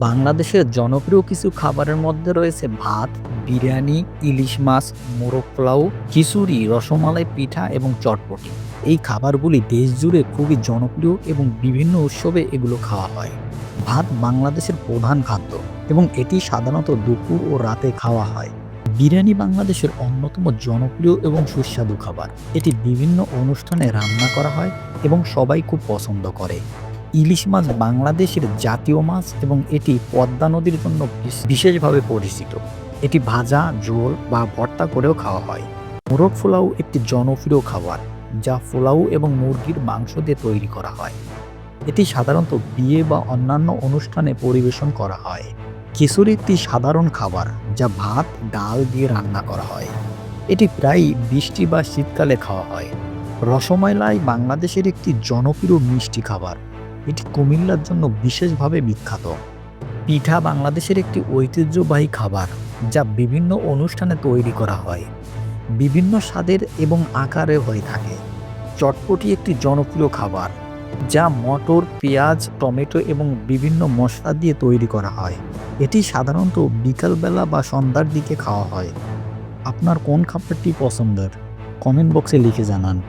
বাংলাদেশের জনপ্রিয় কিছু খাবারের মধ্যে রয়েছে ভাত, বিরিয়ানি, ইলিশ মাছ, মোরগ পোলাও, খিচুড়ি, রসমালাই পিঠা এবং চটপটি। এই খাবারগুলি দেশ জুড়ে খুবই জনপ্রিয় এবং বিভিন্ন উৎসবে এগুলো খাওয়া হয়। ভাত বাংলাদেশের প্রধান খাদ্য এবং এটি সাধারণত দুপুর ও রাতে খাওয়া হয়। বিরিয়ানি বাংলাদেশের অন্যতম জনপ্রিয় এবং সুস্বাদু খাবার। এটি বিভিন্ন অনুষ্ঠানে রান্না করা হয় এবং সবাই খুব পছন্দ করে। ইলিশ মাছ বাংলাদেশের জাতীয় মাছ এবং এটি পদ্মা নদীর জন্য বিশেষভাবে পরিচিত। এটি ভাজা, ঝোল বা ভর্তা করেও খাওয়া হয়। মোরগ পোলাও একটি জনপ্রিয় খাবার, যা পোলাও এবং মুরগির মাংস দিয়ে তৈরি করা হয়। এটি সাধারণত বিয়ে বা অন্যান্য অনুষ্ঠানে পরিবেশন করা হয়। খিচুড়ি একটি সাধারণ খাবার, যা ভাত, ডাল দিয়ে রান্না করা হয়। এটি প্রায় বৃষ্টি বা শীতকালে খাওয়া হয়। রসমালাই বাংলাদেশের একটি জনপ্রিয় মিষ্টি খাবার। এটি কুমিল্লার জন্য বিশেষভাবে বিখ্যাত। পিঠা বাংলাদেশের একটি ঐতিহ্যবাহী খাবার, যা বিভিন্ন অনুষ্ঠানে তৈরি করা হয়। বিভিন্ন স্বাদের এবং আকারে হয়ে থাকে। চটপটি একটি জনপ্রিয় খাবার, যা মটর, পেঁয়াজ, টমেটো এবং বিভিন্ন মশলা দিয়ে তৈরি করা হয়। এটি সাধারণত বিকালবেলা বা সন্ধ্যার দিকে খাওয়া হয়। আপনার কোন খাবারটি পছন্দের? কমেন্ট বক্সে লিখে জানান।